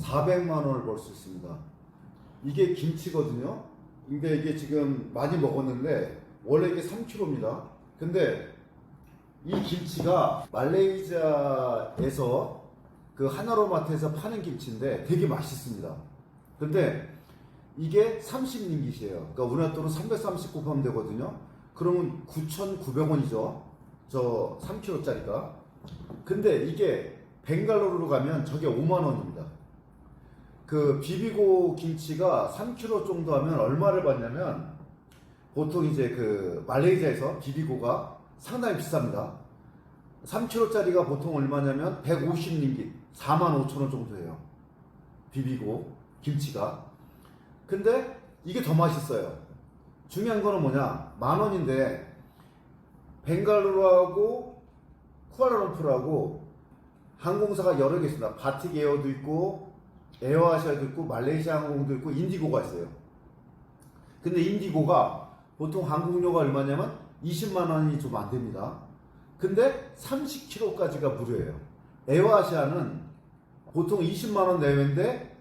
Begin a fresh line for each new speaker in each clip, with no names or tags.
400만 원을 벌 수 있습니다. 이게 김치거든요. 근데 이게 지금 많이 먹었는데 원래 이게 3kg입니다. 근데 이 김치가 말레이시아에서 그 하나로마트에서 파는 김치인데 되게 맛있습니다. 근데 이게 30링깃이에요. 그러니까 우리나라 돈은 339 하면 되거든요. 그러면 9,900원이죠. 저 3kg짜리가. 근데 이게 벵갈로르로 가면 저게 5만 원입니다. 그 비비고 김치가 3kg 정도 하면 얼마를 받냐면 보통 이제 그 말레이시아에서 비비고가 상당히 비쌉니다. 3kg짜리가 보통 얼마냐면 150링깃, 4만 5천 원 정도 해요. 비비고 김치가. 근데 이게 더 맛있어요. 중요한 거는 뭐냐? 만 원인데 벵갈루르하고 쿠알라룸푸르하고 항공사가 여러 개 있습니다. 바틱 에어도 있고 에어아시아도 있고 말레이시아 항공도 있고 인디고가 있어요. 근데 인디고가 보통 항공료가 얼마냐면 20만 원이 좀 안 됩니다. 근데 30kg까지가 무료예요. 에어아시아는 보통 20만 원 내외인데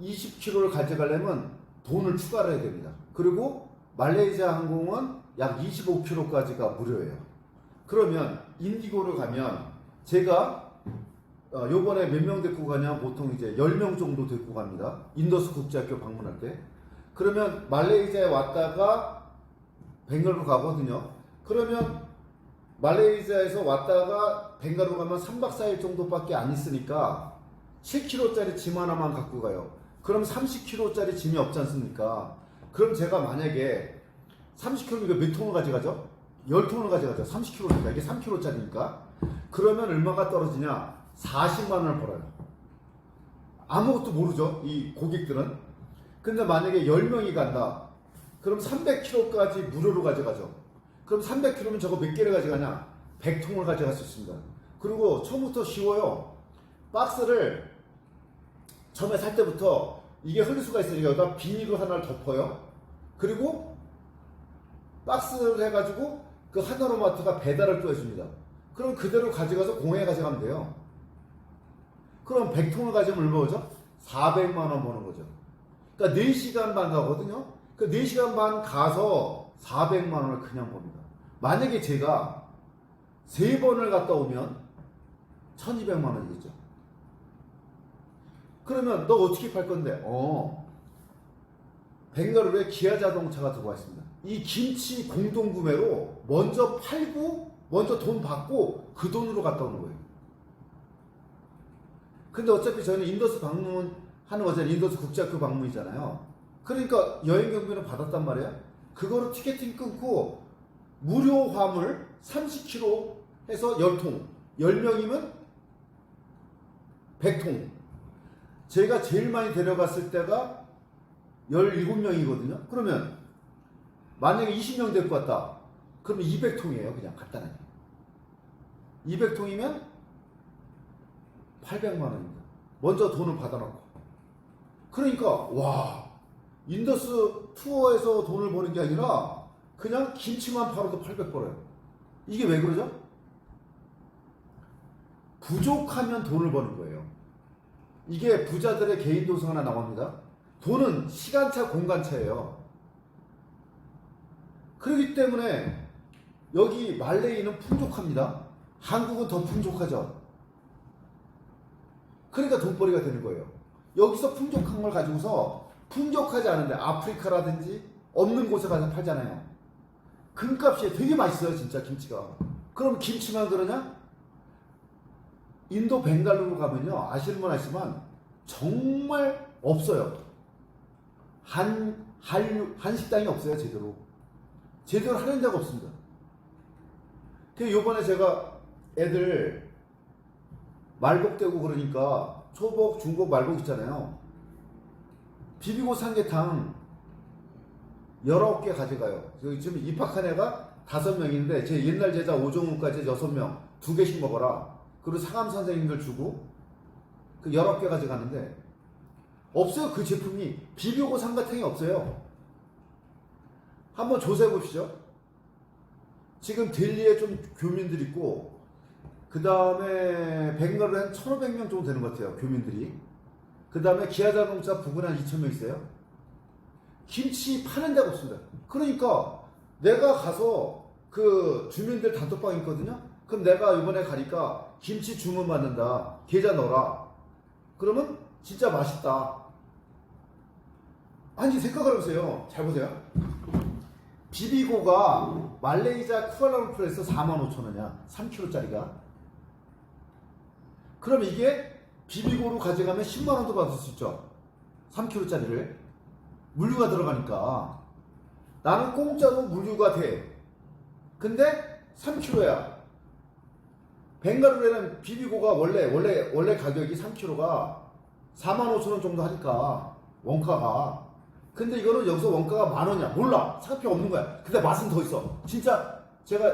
20kg를 가져가려면 돈을 추가를 해야 됩니다. 그리고 말레이시아 항공은 약 25kg까지가 무료예요. 그러면 인디고를 가면 제가 어, 요번에 몇 명 데리고 가냐 보통 이제 10명 정도 데리고 갑니다. 인더스 국제학교 방문할 때. 그러면 말레이시아에 왔다가 벵갈로 가거든요. 그러면 말레이시아에서 왔다가 벵갈로 가면 3박 4일 정도밖에 안 있으니까 7kg짜리 짐 하나만 갖고 가요. 그럼 30kg짜리 짐이 없지 않습니까? 그럼 제가 만약에 30kg 이거 몇 통을 가져가죠? 10통을 가져가죠. 30kg니까 이게 3kg짜리니까. 그러면 얼마가 떨어지냐? 40만 원을 벌어요. 아무것도 모르죠. 이 고객들은. 근데 만약에 10명이 간다. 그럼 300kg까지 무료로 가져가죠. 그럼 300kg면 저거 몇 개를 가져가냐? 100통을 가져갈 수 있습니다. 그리고 처음부터 쉬워요. 박스를 처음에 살 때부터 이게 흘릴 수가 있으니까 여기다 비닐로 하나를 덮어요. 그리고 박스를 해가지고 그 하나로마트가 배달을 또 해줍니다. 그럼 그대로 가져가서 공항에 가져가면 돼요. 그럼 100통을 가지면 얼마 오죠? 400만 원 버는 거죠. 그러니까 4시간 반 가거든요. 그 4시간 반 가서 400만 원을 그냥 법니다. 만약에 제가 3번을 갔다 오면 1200만 원이겠죠. 그러면 너 어떻게 팔 건데? 어. 벵가루에 기아 자동차가 들어와 있습니다. 이 김치 공동 구매로 먼저 팔고 먼저 돈 받고 그 돈으로 갔다 오는 거예요. 근데 어차피 저는 인더스 방문 하는 거잖아요. 인더스 국제학교 방문이잖아요. 그러니까 여행 경비는 받았단 말이에요. 그거로 티켓팅 끊고 무료 화물 30kg 해서 10통. 10명이면 100통. 제가 제일 많이 데려갔을 때가 17명이거든요. 그러면 만약에 20명 데리고 왔다. 그러면 200통이에요. 그냥 간단하게. 200통이면 800만 원입니다. 먼저 돈을 받아놓고. 그러니까 와 인더스 투어에서 돈을 버는 게 아니라 그냥 김치만 팔아도 800 벌어요. 이게 왜 그러죠? 부족하면 돈을 버는 거예요. 이게 부자들의 개인 도서 하나 나옵니다. 돈은 시간차, 공간차예요. 그렇기 때문에 여기 말레이는 풍족합니다. 한국은 더 풍족하죠. 그러니까 돈벌이가 되는 거예요. 여기서 풍족한 걸 가지고서 풍족하지 않은데 아프리카라든지 없는 곳에 가서 팔잖아요. 금값이 되게 맛있어요, 진짜 김치가. 그럼 김치만 그러냐? 인도 벵갈루로 가면요, 아시는 분 아시지만 정말 없어요. 한, 한, 한식당이 없어요, 제대로. 제대로 하는 데가 없습니다. 그 요번에 제가 애들 말복되고 그러니까 초복, 중복, 말복 있잖아요. 비비고 삼계탕 19개 가져가요. 지금 입학한 애가 5명인데 제 옛날 제자 오종훈까지 6명, 2개씩 먹어라. 그리고 상암 선생님들 주고 그 19개 가져가는데 없어요. 그 제품이 비비고 삼계탕이 없어요. 한번 조사해 보시죠. 지금 델리에 좀 교민들 있고 그 다음에 벵갈루에 한 1,500명 정도 되는 것 같아요. 교민들이. 그 다음에 기아자동차 부근에 한 2천 명 있어요. 김치 파는 데가 없습니다. 그러니까 내가 가서 그 주민들 단톡방 있거든요. 그럼 내가 이번에 가니까 김치 주문 받는다. 계좌 넣어라. 그러면 진짜 맛있다. 아니 생각을 해보세요. 잘 보세요. 비비고가 말레이시아 쿠알라룸푸르에서 4만 5천 원이야. 3kg짜리가. 그럼 이게 비비고로 가져가면 10만 원도 받을 수 있죠. 3kg짜리를. 물류가 들어가니까. 나는 공짜로 물류가 돼. 근데 3kg야. 벵가루에는 비비고가 원래 원래 원래 가격이 3kg가 4만 5천 원 정도 하니까 원가가. 근데 이거는 여기서 원가가 만 원이야. 몰라. 차표 없는 거야. 근데 맛은 더 있어. 진짜 제가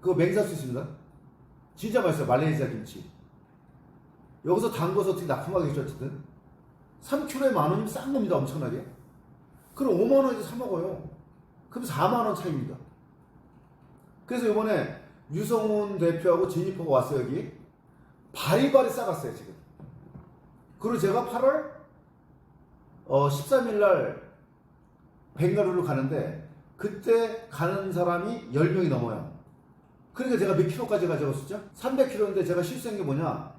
그거 맹살 수 있습니다. 진짜 맛있어요. 말레이시아 김치. 여기서 담궈서 어떻게 납품하겠죠, 어쨌든. 3kg에 만 원이면 싼 겁니다, 엄청나게. 그럼 5만 원에서 사 먹어요. 그럼 4만 원 차이입니다. 그래서 이번에 유성훈 대표하고 제니퍼가 왔어요, 여기. 바리바리 싸갔어요, 지금. 그리고 제가 8월 어, 13일 날 벵가루를 가는데 그때 가는 사람이 10명이 넘어요. 그러니까 제가 몇 킬로까지 가져갔었죠? 300킬로인데 제가 실수한 게 뭐냐?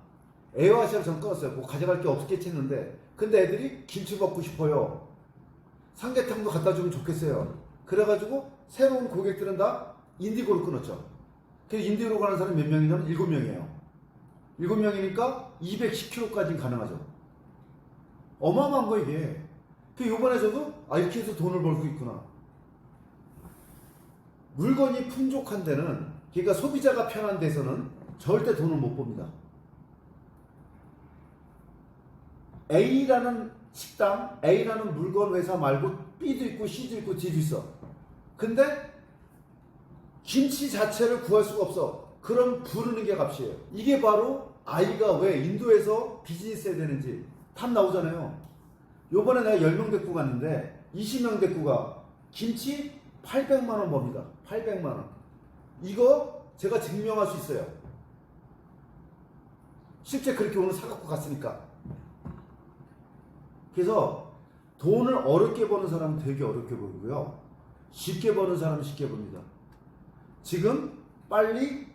에어아시아를 전 끊었어요. 뭐 가져갈 게 없겠지 했는데 근데 애들이 김치 먹고 싶어요. 삼계탕도 갖다 주면 좋겠어요. 그래가지고 새로운 고객들은 다 인디고를 끊었죠. 그래서 인디고로 가는 사람이 몇 명이냐면 7명이에요. 7명이니까 210kg까지 가능하죠. 어마어마한 거 이게. 그 요번에 저도 아 이렇게 해서 돈을 벌수 있구나. 물건이 풍족한 데는 그러니까 소비자가 편한 데서는 절대 돈을 못 봅니다. A라는 식당, A라는 물건 회사 말고 B도 있고 C도 있고 D도 있어. 근데 김치 자체를 구할 수가 없어. 그럼 부르는 게 값이에요. 이게 바로 아이가 왜 인도에서 비즈니스 해야 되는지 답 나오잖아요. 요번에 내가 10명 데리고 갔는데 20명 데리고 가. 김치 800만 원 법니다. 800만 원. 이거 제가 증명할 수 있어요. 실제 그렇게 오늘 사갖고 갔으니까. 그래서 돈을 어렵게 버는 사람은 되게 어렵게 벌고요. 쉽게 버는 사람은 쉽게 법니다. 지금 빨리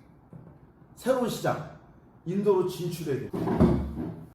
새로운 시장, 인도로 진출해야 돼요.